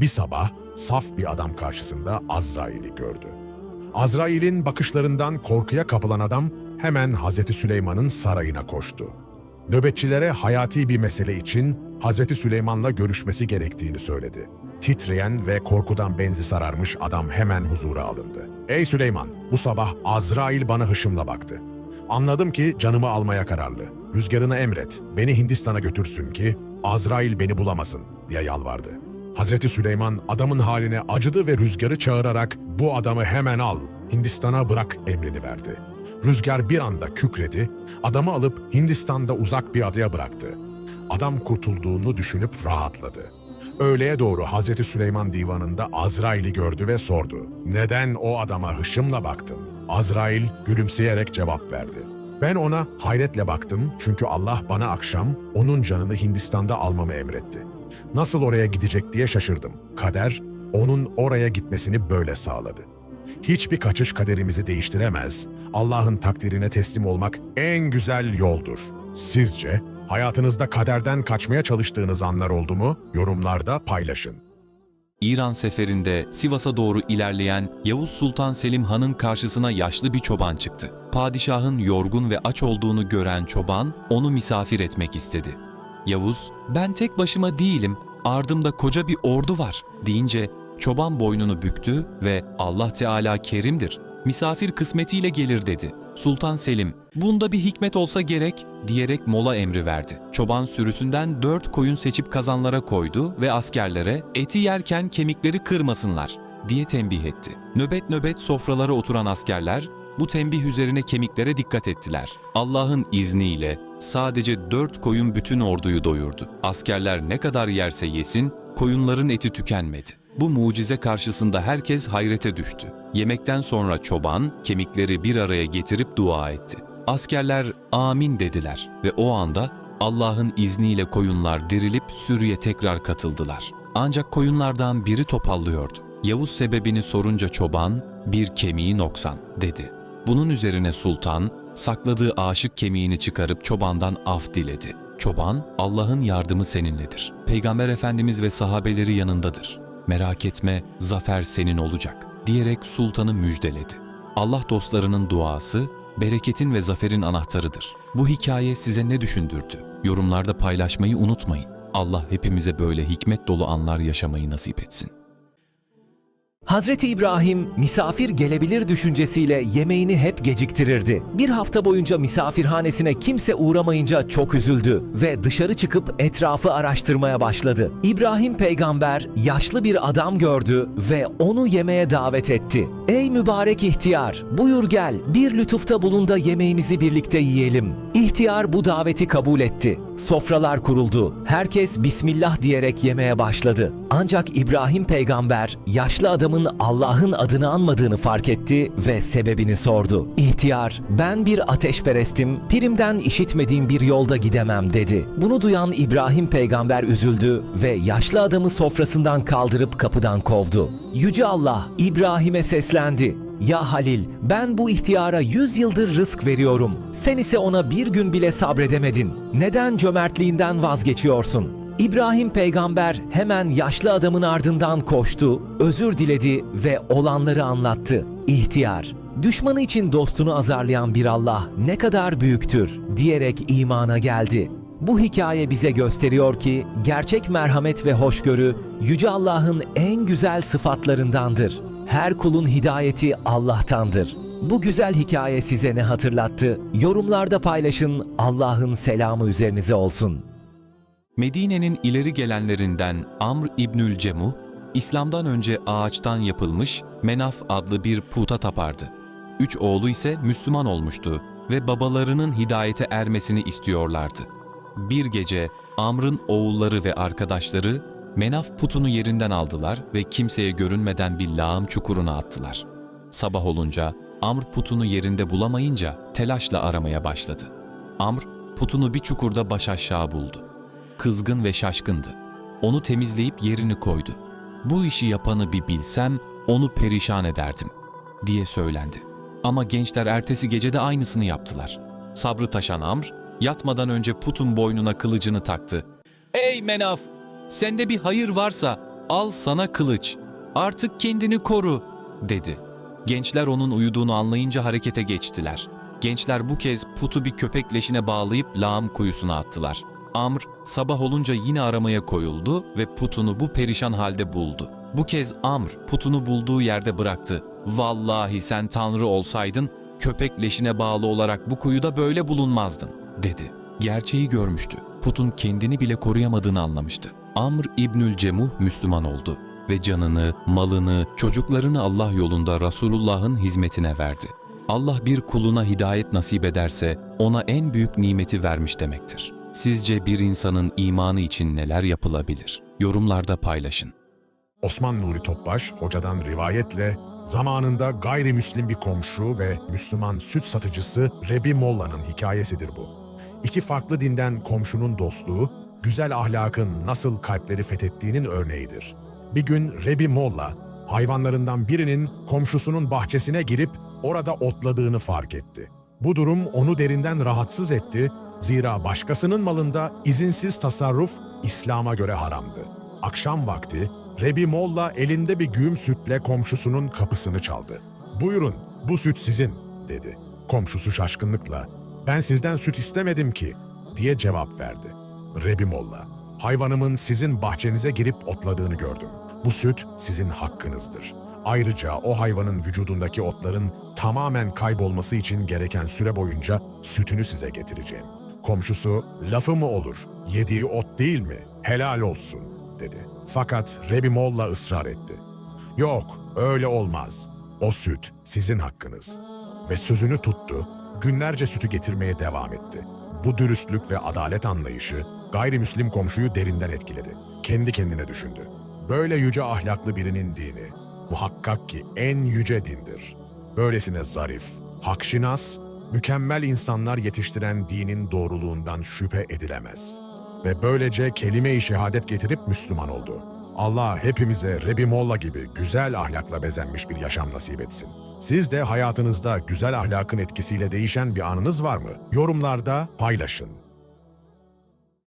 Bir sabah saf bir adam karşısında Azrail'i gördü. Azrail'in bakışlarından korkuya kapılan adam hemen Hazreti Süleyman'ın sarayına koştu. Nöbetçilere hayati bir mesele için Hazreti Süleyman'la görüşmesi gerektiğini söyledi. Titreyen ve korkudan benzi sararmış adam hemen huzura alındı. Ey Süleyman, bu sabah Azrail bana hışımla baktı. Anladım ki canımı almaya kararlı. Rüzgarını emret, beni Hindistan'a götürsün ki Azrail beni bulamasın diye yalvardı. Hazreti Süleyman adamın haline acıdı ve rüzgarı çağırarak bu adamı hemen al, Hindistan'a bırak emrini verdi. Rüzgar bir anda kükredi, adamı alıp Hindistan'da uzak bir adaya bıraktı. Adam kurtulduğunu düşünüp rahatladı. Öğleye doğru Hazreti Süleyman divanında Azrail'i gördü ve sordu. Neden o adama hışımla baktın? Azrail gülümseyerek cevap verdi. Ben ona hayretle baktım çünkü Allah bana akşam onun canını Hindistan'da almamı emretti. Nasıl oraya gidecek diye şaşırdım. Kader onun oraya gitmesini böyle sağladı. Hiçbir kaçış kaderimizi değiştiremez. Allah'ın takdirine teslim olmak en güzel yoldur. Sizce hayatınızda kaderden kaçmaya çalıştığınız anlar oldu mu? Yorumlarda paylaşın. İran seferinde Sivas'a doğru ilerleyen Yavuz Sultan Selim Han'ın karşısına yaşlı bir çoban çıktı. Padişahın yorgun ve aç olduğunu gören çoban onu misafir etmek istedi. Yavuz, "Ben tek başıma değilim, ardımda koca bir ordu var." deyince çoban boynunu büktü ve "Allah Teala kerimdir. Misafir kısmetiyle gelir." dedi. Sultan Selim, "Bunda bir hikmet olsa gerek." diyerek mola emri verdi. Çoban sürüsünden dört koyun seçip kazanlara koydu ve askerlere eti yerken kemikleri kırmasınlar diye tembih etti. Nöbet nöbet sofralara oturan askerler bu tembih üzerine kemiklere dikkat ettiler. Allah'ın izniyle sadece dört koyun bütün orduyu doyurdu. Askerler ne kadar yerse yesin koyunların eti tükenmedi. Bu mucize karşısında herkes hayrete düştü. Yemekten sonra çoban kemikleri bir araya getirip dua etti. Askerler amin dediler ve o anda Allah'ın izniyle koyunlar dirilip sürüye tekrar katıldılar. Ancak koyunlardan biri topallıyordu. Yavuz sebebini sorunca çoban, bir kemiği noksan dedi. Bunun üzerine sultan, sakladığı aşık kemiğini çıkarıp çobandan af diledi. Çoban, Allah'ın yardımı seninledir. Peygamber Efendimiz ve sahabeleri yanındadır. Merak etme, zafer senin olacak, diyerek sultanı müjdeledi. Allah dostlarının duası, bereketin ve zaferin anahtarıdır. Bu hikaye size ne düşündürdü? Yorumlarda paylaşmayı unutmayın. Allah hepimize böyle hikmet dolu anlar yaşamayı nasip etsin. Hazreti İbrahim misafir gelebilir düşüncesiyle yemeğini hep geciktirirdi. Bir hafta boyunca misafirhanesine kimse uğramayınca çok üzüldü ve dışarı çıkıp etrafı araştırmaya başladı. İbrahim peygamber yaşlı bir adam gördü ve onu yemeğe davet etti. Ey mübarek ihtiyar, buyur gel, bir lütufta bulun da yemeğimizi birlikte yiyelim. İhtiyar bu daveti kabul etti. Sofralar kuruldu. Herkes Bismillah diyerek yemeye başladı. Ancak İbrahim peygamber yaşlı adamın Allah'ın adını anmadığını fark etti ve sebebini sordu. İhtiyar, ben bir ateşperestim, pirimden işitmediğim bir yolda gidemem dedi. Bunu duyan İbrahim peygamber üzüldü ve yaşlı adamı sofrasından kaldırıp kapıdan kovdu. Yüce Allah İbrahim'e seslendi. Ya Halil, ben bu ihtiyara yüz yıldır rızk veriyorum. Sen ise ona bir gün bile sabredemedin. Neden cömertliğinden vazgeçiyorsun? İbrahim peygamber hemen yaşlı adamın ardından koştu, özür diledi ve olanları anlattı. İhtiyar, düşmanı için dostunu azarlayan bir Allah ne kadar büyüktür diyerek imana geldi. Bu hikaye bize gösteriyor ki gerçek merhamet ve hoşgörü Yüce Allah'ın en güzel sıfatlarındandır. Her kulun hidayeti Allah'tandır. Bu güzel hikaye size ne hatırlattı? Yorumlarda paylaşın. Allah'ın selamı üzerinize olsun. Medine'nin ileri gelenlerinden Amr İbnül Cemuh, İslam'dan önce ağaçtan yapılmış Menaf adlı bir puta tapardı. Üç oğlu ise Müslüman olmuştu ve babalarının hidayete ermesini istiyorlardı. Bir gece Amr'ın oğulları ve arkadaşları Menaf putunu yerinden aldılar ve kimseye görünmeden bir lağım çukuruna attılar. Sabah olunca Amr putunu yerinde bulamayınca telaşla aramaya başladı. Amr putunu bir çukurda baş aşağı buldu kızgın ve şaşkındı. Onu temizleyip yerini koydu. Bu işi yapanı bir bilsem onu perişan ederdim diye söylendi. Ama gençler ertesi gece de aynısını yaptılar. Sabrı taşan Amr yatmadan önce putun boynuna kılıcını taktı. Ey Menaf! Sende bir hayır varsa Al sana kılıç. Artık kendini koru." dedi. Gençler onun uyuduğunu anlayınca harekete geçtiler. Gençler bu kez putu bir köpek leşine bağlayıp lağım kuyusuna attılar. Amr sabah olunca yine aramaya koyuldu ve putunu bu perişan halde buldu. Bu kez Amr putunu bulduğu yerde bıraktı. Vallahi sen tanrı olsaydın köpek leşine bağlı olarak bu kuyuda böyle bulunmazdın dedi. Gerçeği görmüştü. Putun kendini bile koruyamadığını anlamıştı. Amr İbnül Cemuh Müslüman oldu ve canını, malını, çocuklarını Allah yolunda Resulullah'ın hizmetine verdi. Allah bir kuluna hidayet nasip ederse ona en büyük nimeti vermiş demektir. Sizce bir insanın imanı için neler yapılabilir? Yorumlarda paylaşın. Osman Nuri Topbaş hocadan rivayetle zamanında gayrimüslim bir komşu ve Müslüman süt satıcısı Rebi Molla'nın hikayesidir bu. İki farklı dinden komşunun dostluğu, güzel ahlakın nasıl kalpleri fethettiğinin örneğidir. Bir gün Rebi Molla, hayvanlarından birinin komşusunun bahçesine girip orada otladığını fark etti. Bu durum onu derinden rahatsız etti, zira başkasının malında izinsiz tasarruf İslam'a göre haramdı. Akşam vakti Rebi Molla elinde bir güğüm sütle komşusunun kapısını çaldı. "Buyurun, bu süt sizin." dedi. Komşusu şaşkınlıkla, "Ben sizden süt istemedim ki." diye cevap verdi. Rebi Molla, "Hayvanımın sizin bahçenize girip otladığını gördüm. Bu süt sizin hakkınızdır. Ayrıca o hayvanın vücudundaki otların tamamen kaybolması için gereken süre boyunca sütünü size getireceğim." Komşusu, "Lafı mı olur? Yediği ot değil mi? Helal olsun." dedi. Fakat Rebi Molla ısrar etti. Yok, öyle olmaz. O süt sizin hakkınız. Ve sözünü tuttu, günlerce sütü getirmeye devam etti. Bu dürüstlük ve adalet anlayışı gayrimüslim komşuyu derinden etkiledi. Kendi kendine düşündü. Böyle yüce ahlaklı birinin dini muhakkak ki en yüce dindir. Böylesine zarif, hakşinas, mükemmel insanlar yetiştiren dinin doğruluğundan şüphe edilemez.'' ve böylece kelime-i şehadet getirip Müslüman oldu. Allah hepimize Rebi Molla gibi güzel ahlakla bezenmiş bir yaşam nasip etsin. Siz de hayatınızda güzel ahlakın etkisiyle değişen bir anınız var mı? Yorumlarda paylaşın.